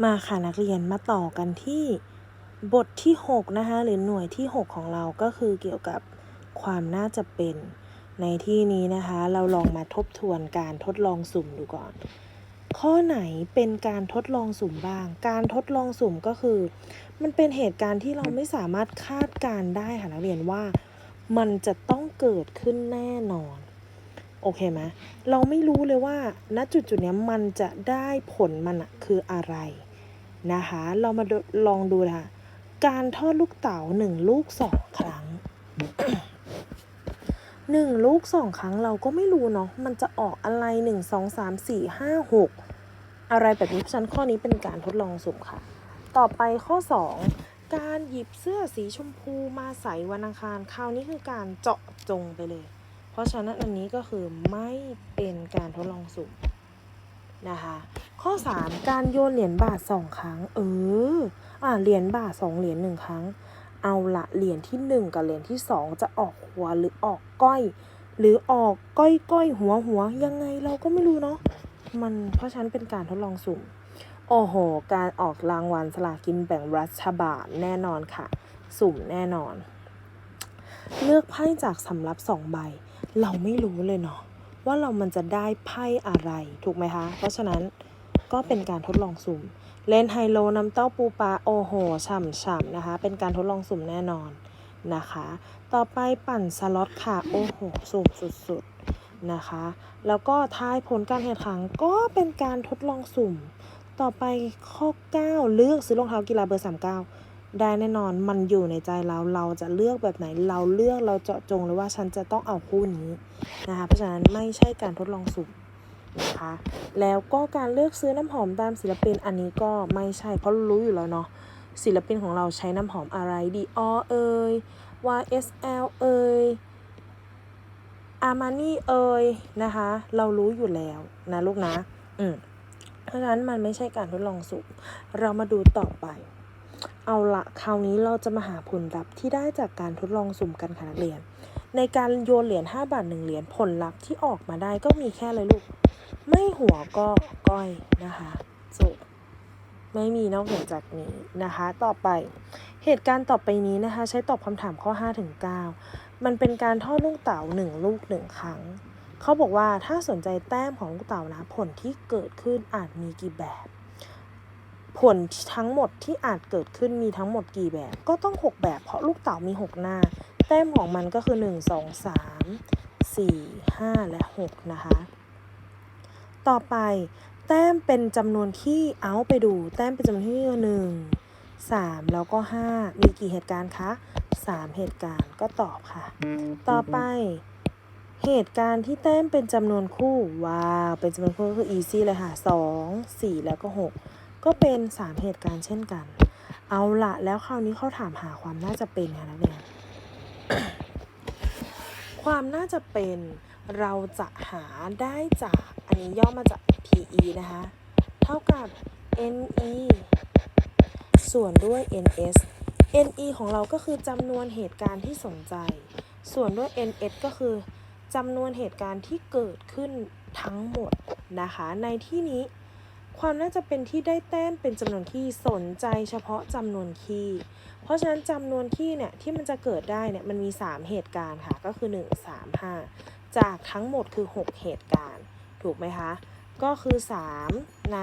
มาค่ะนักเรียนมาต่อกันที่บทที่ 6 นะคะ หรือหน่วยที่ 6 ของเราก็คือเกี่ยวกับความน่าจะเป็น ในที่นี้นะคะ เราลองมาทบทวนการทดลองสุ่มดูก่อน ข้อไหนเป็นการทดลองสุ่มบ้าง การทดลองสุ่มก็คือ มันเป็นเหตุการณ์ที่เราไม่สามารถคาดการได้ค่ะนักเรียนว่า มันจะต้องเกิดขึ้นแน่นอน โอเคไหมเราไม่รู้เลยว่าณจุดจุดนี้มันจะได้ผลมันอะคืออะไรนะคะ เรามาลองดูนะคะการทอดลูกเต๋าหนึ่งลูกสองครั้งหนึ่งลูกสองครั้งเราก็ไม่รู้เนาะมันจะออกอะไรหนึ่งสองสามสี่ห้าหกอะไรแบบนี้ฉะนันข้อนี้เป็นการทดลองสุ่มค่ะ ต่อไปข้อ2การหยิบเสื้อสีชมพูมาใส่วันอังคาร คราวนี้คือการเจาะจงไปเลย เพราะฉะนั้นอันนี้ก็คือไม่เป็นการทดลองสุ่มนะคะ ข้อ 3 การโยนเหรียญบาทสองครั้ง เออ อ่าเหรียญบาทสองเหรียญหนึ่งครั้ง เอาละเหรียญที่ 1 กับเหรียญที่ 2 จะออกหัวหรือออกก้อย หรือออกก้อยก้อยหัวหัวยังไงเราก็ไม่รู้เนาะมันเพราะฉะนั้นเป็นการทดลองสุ่ม โอ้โห การออกรางวัลสลากินแบ่งรัฐบาลแน่นอนค่ะ สุ่มแน่นอน เลือกไพ่จากสำรับสองใบ เราไม่รู้เลยเนาะว่าเรามันจะได้ไพ่อะไรถูกไหมคะ เพราะฉะนั้นก็เป็นการทดลองสุ่ม เล่นไฮโลน้ำเต้าปูปลาโอ้โหฉ่ำๆนะคะ เป็นการทดลองสุ่มแน่นอนนะคะ ต่อไปปั่นสล็อตค่ะโอ้โหสุ่มสุดๆนะคะ แล้วก็ทายผลการแข่งขันก็เป็นการทดลองสุ่ม ต่อไปข้อ 9 เลือกซื้อรองเท้ากีฬาเบอร์ 39 ได้แน่นอนมันอยู่ในใจเราเราจะเลือกแบบไหนเราเลือกเราเจาะจงเลยว่าฉันจะต้องเอาคู่นี้นะคะเพราะฉะนั้นไม่ใช่การทดลองสุ่มนะคะแล้วก็การเลือกซื้อน้ำหอมตามศิลปินอันนี้ก็ไม่ใช่เพราะรู้อยู่แล้วเนาะศิลปินของเราใช้น้ำหอมอะไรดีออเอย YSL เอยอาร์มานี่เอยนะคะ เรารู้อยู่แล้วนะลูกนะ อืมเพราะฉะนั้นมันไม่ใช่การทดลองสุ่มเรามาดูต่อไป เอาละคราวนี้เราจะมาหาผลลัพธ์ที่ได้จากการทดลองสุ่มกันค่ะนักเรียน ในการโยนเหรียญ5บาท1เหรียญผลลัพธ์ที่ออกมาได้ก็มีแค่เลยลูก ไม่หัวก็ก้อยนะคะจบไม่มีนอกเหนือจากนี้นะคะ ต่อไป เหตุการณ์ต่อไปนี้นะคะ ใช้ตอบคำถามข้อ5ถึง9มันเป็นการทอดลูกเต๋า1ลูก 1 ครั้ง เขาบอกว่าถ้าสนใจแต้มของลูกเต๋านะผลที่เกิดขึ้นอาจมีกี่แบบ ผลทั้งหมดที่อาจเกิดขึ้นมีทั้งหมดกี่แบบ ก็ต้อง 6 แบบเพราะลูกเต๋ามี 6 หน้า แต้มของมันก็คือ 1 2 3 4 5 และ 6 นะคะ ต่อไป แต้มเป็นจำนวนที่เอาไปดู แต้มเป็นจำนวนที่หนึ่งสามแล้วก็ห้ามีกี่เหตุการณ์คะสามเหตุการณ์ก็ตอบค่ะ ต่อไป เหตุการณ์ที่แต้มเป็นจำนวนคู่ว้าวเป็นจำนวนคู่ก็คือ easy เลยค่ะสองสี่แล้วก็หก ก็เป็นสามเหตุการณ์เช่นกัน เอาละแล้วคราวนี้เขาถามหาความน่าจะเป็นค่ะนักเรียนความน่าจะเป็นเราจะหาได้จาก อันนี้ย่อมาจาก PE นะคะ เท่ากับ NE ส่วนด้วย NS NE ของเราก็คือจำนวนเหตุการณ์ที่สนใจ ส่วนด้วย NS ก็คือจำนวนเหตุการณ์ที่เกิดขึ้นทั้งหมดนะคะ ในที่นี้ ความน่าจะเป็นที่ได้แต้มเป็นจำนวนที่สนใจเฉพาะจำนวนคีย์เพราะฉะนั้นจำนวนคีย์เนี่ยที่มันจะเกิดได้เนี่ยมันมี 3 เหตุการณ์ค่ะก็คือ 1 3 5 จากทั้งหมดคือ 6 เหตุการณ์ ถูกไหมคะ ก็คือ 3 ใน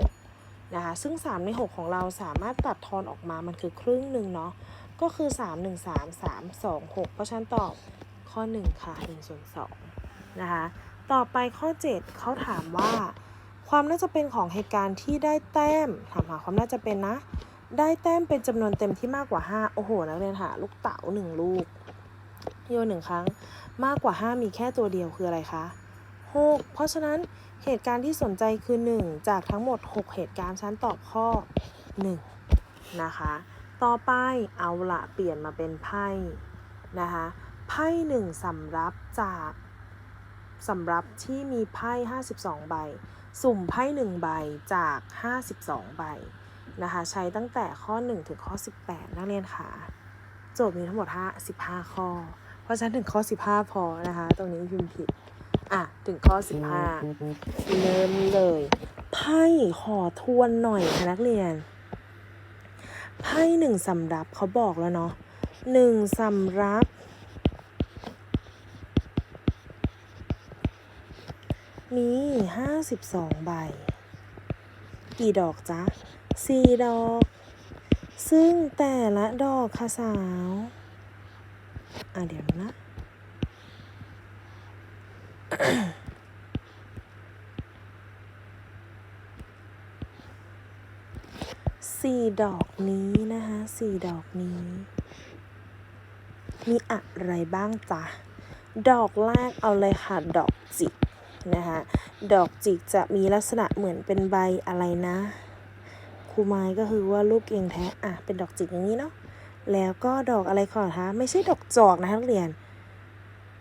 6 นะคะ ซึ่ง 3 ใน 6 ของเราสามารถตัดทอนออกมามันคือครึ่งหนึ่งเนาะก็คือ 3 1 3 3 2 6 เพราะฉะนั้นตอบข้อ 1 ค่ะ1ส่วน2นะคะ ต่อไปข้อ 7เขาถามว่า ความน่าจะเป็นของเหตุการณ์ที่ได้แต้มถามหาความน่าจะเป็นนะ ได้แต้มเป็นจำนวนเต็มที่มากกว่า 5 โอ้โห นักเรียนหาลูกเต๋า1ลูก โยนหนึ่งครั้ง มากกว่า 5 มีแค่ตัวเดียวคืออะไรคะ 6 เพราะฉะนั้นเหตุการณ์ที่สนใจคือ 1 จากทั้งหมด 6 เหตุการณ์ฉันตอบข้อ 1 นะคะ ต่อไปเอาละเปลี่ยนมาเป็นไพ่นะคะไพ่หนึ่งสำรับจากสำรับที่มีไพ่ 52 ใบ สุ่มไพ่หนึ่งใบจาก 52 ใบนะคะ ใช้ตั้งแต่ข้อ 1 ถึงข้อ 18 นักเรียนค่ะ โจทย์มีทั้งหมด5 15 ข้อ เพราะฉะนั้นถึงข้อ 15 พอนะคะ ตรงนี้พิมพ์ผิด อะ ถึงข้อ 15 เริ่มเลย ไพ่ขอทวนหน่อยค่ะนักเรียน ไพ่หนึ่งสำรับเขาบอกแล้วเนาะหนึ่งสำรับ มีห้าสิบสองใบ กี่ดอกจ๊ะสี่ดอก ซึ่งแต่ละดอกค่ะสาว อะเดี๋ยวนะสี่ดอกนี้นะคะสี่ดอกนี้ มีอะไรบ้างจ๊ะ ดอกแรกเอาเลยค่ะ ดอกจิก นะคะดอกจิกจะมีลักษณะเหมือนเป็นใบอะไรนะครูไม้ก็คือว่าลูกเองแท้อะเป็นดอกจิกอย่างนี้เนาะแล้วก็ดอกอะไรก่อนคะไม่ใช่ดอกจอกนะนักเรียน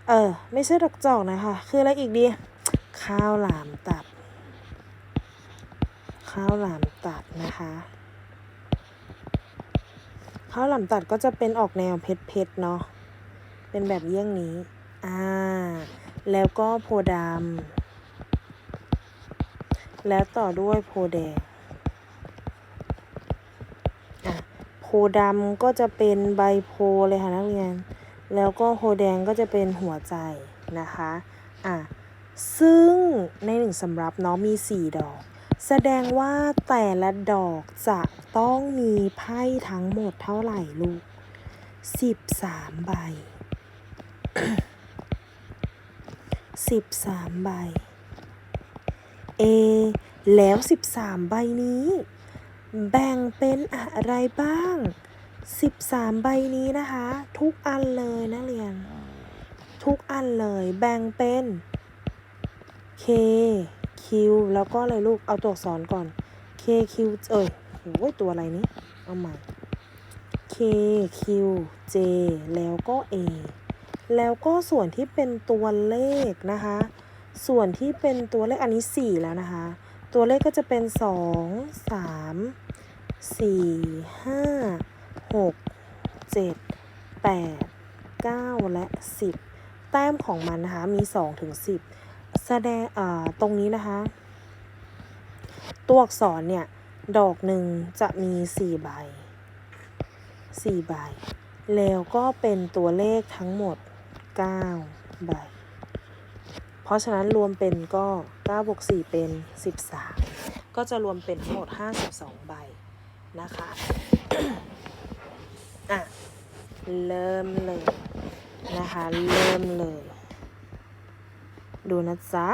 เออ ไม่ใช่ดอกจอกนะคะคืออะไรอีกดี ข้าวหลามตัดข้าวหลามตัดนะคะข้าวหลามตัดก็จะเป็นออกแนวเพชรเพชรเนาะเป็นแบบเยี่ยงนี้ อ่า แล้วก็โพดำ แล้วต่อด้วยโพแดงอะโพดำก็จะเป็นใบโพเลยค่ะนักเรียน แล้วก็โพแดงก็จะเป็นหัวใจนะคะอะซึ่งในหนึ่งสำรับเนาะมีสี่ดอก แสดงว่าแต่ละดอกจะต้องมีไพ่ทั้งหมดเท่าไหร่ลูกสิบสามใบสิบสามใบ เอ แล้วสิบสามใบนี้ แบ่งเป็นอะไรบ้างสิบสามใบนี้นะคะ ทุกอันเลยนะเรียน ทุกอันเลยแบ่งเป็น K Q แล้วก็อะไรลูก เอาตัวอักษรก่อน K Q เอ้ยโอ้ยตัวอะไรนี้ เอาใหม่ K Q J แล้วก็ A แล้วก็ส่วนที่เป็นตัวเลขนะคะ ส่วนที่เป็นตัวเลขอันนี้ 4 แล้วนะคะ ตัวเลขก็จะเป็น 2 3 4 5 6 7 8 9 และ 10 แต้มของมันนะคะ มี 2 ถึง 10 แสดงตรงนี้นะคะ ตัวอักษรเนี่ย ดอกหนึ่งจะมี 4 ใบ 4 ใบ แล้วก็เป็นตัวเลขทั้งหมด 9 ใบ เพราะฉะนั้นรวมเป็นก็9บวก4เป็น 13 ก็จะรวมเป็นทั้งหมด 52 ใบนะคะอะเริ่มเลยนะคะ เริ่มเลย ดูนะจ๊ะ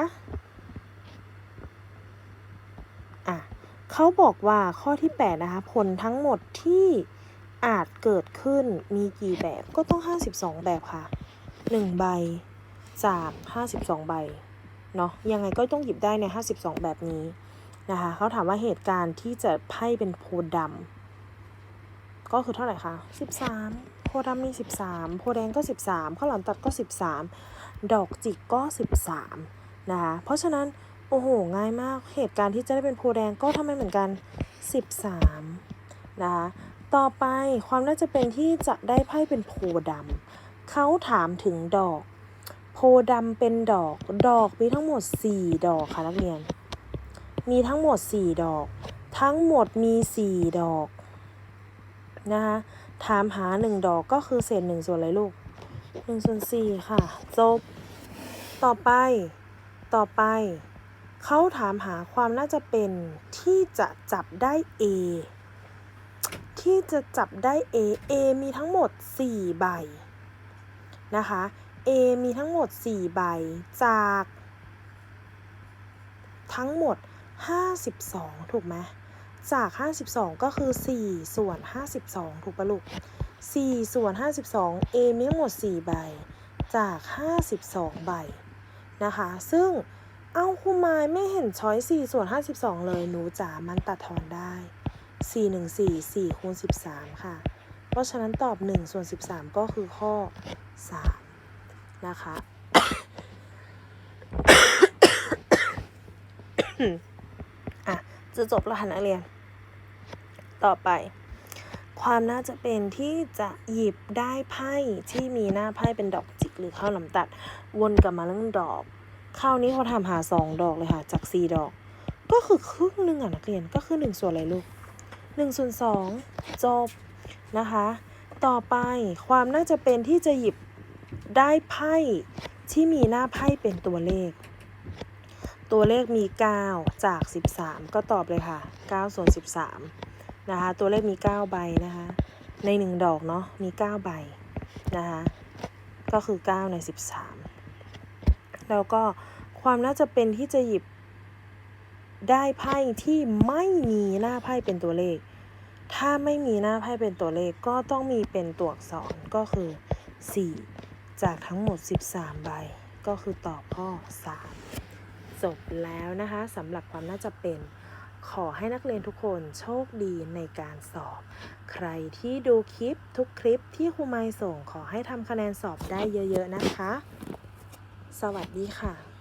อะเขาบอกว่าข้อที่ 8 นะคะ ผลทั้งหมดที่อาจเกิดขึ้นมีกี่แบบก็ต้อง 52 แบบค่ะ 1 ใบ จาก 52 ใบเนาะยังไงก็ต้องหยิบได้ใน 52 แบบนี้นะคะเขาถามว่าเหตุการณ์ที่จะไพ่เป็นโพดำก็คือเท่าไหร่คะ13 โพดำมี 13 โพแดงก็ 13 ข้าวหลามตัดก็ 13 ดอกจิกก็ 13 นะคะเพราะฉะนั้น โอ้โห ง่ายมากเหตุการณ์ที่จะได้เป็นโพแดงก็ทำไมเหมือนกัน 13 นะคะต่อไปความน่าจะเป็นที่จะได้ไพ่เป็นโพดำเขาถามถึงดอก ดำเป็นดอก ดอกมีทั้งหมด 4 ดอกค่ะนักเรียน มีทั้งหมด 4 ดอก ทั้งหมดมี 4 ดอกนะคะถามหา 1 ดอกก็คือเศษ1ส่วนอะไรลูก1ส่วน4ค่ะ จบ ต่อไป ต่อไป เขาถามหาความน่าจะเป็นที่จะจับได้ A ที่จะจับได้ A A มีทั้งหมด 4 ใบนะคะ A มีทั้งหมด 4 ใบ จาก ทั้งหมด 52 ถูกไหมจาก 52 ก็คือ 4 ส่วน 52 ถูกปะลูก 4 ส่วน 52 A มีทั้งหมด 4 ใบ จาก 52 ใบ นะคะ ซึ่งเอาครูไม้ไม่เห็นช้อย4ส่วน 52 เลย หนูจ๋ามันตัดทอนได้ 4 1 4 4คูณ13 ค่ะ เพราะฉะนั้นตอบ 1 ส่วน 13 ก็คือข้อ 3 นะคะ อะ จะจบแล้วค่ะนักเรียน ต่อไป ความน่าจะเป็นที่จะหยิบได้ไพ่ที่มีหน้าไพ่เป็นดอกจิกหรือข้าวหลามตัด วนกลับมาเรื่องดอกคราวนี้เขาทำหาสองดอกเลยค่ะ จากสี่ดอก ก็คือครึ่งหนึ่งอะนักเรียนก็คือหนึ่งส่วนอะไรลูกหนึ่งส่วนสองจบนะคะ ต่อไปความน่าจะเป็นที่จะหยิบ ได้ไพ่ที่มีหน้าไพ่เป็นตัวเลข ตัวเลขมี 9 จาก 13 ก็ตอบเลยค่ะ 9 ส่วน 13 นะคะ ตัวเลขมี 9 ใบนะคะ ใน 1 ดอกเนาะ มี 9 ใบนะคะ ก็คือ 9 ใน 13 แล้วก็ความน่าจะเป็นที่จะหยิบได้ไพ่ที่ไม่มีหน้าไพ่เป็นตัวเลข ถ้าไม่มีหน้าไพ่เป็นตัวเลขก็ต้องมีเป็นตัวอักษรก็คือ 4 จากทั้งหมด 13 ใบ ก็คือตอบข้อ 3 จบแล้วนะคะสำหรับความน่าจะเป็นขอให้นักเรียนทุกคนโชคดีในการสอบ ใครที่ดูคลิปทุกคลิปที่ครูไมค์ส่งขอให้ทำคะแนนสอบได้เยอะๆนะคะ สวัสดีค่ะ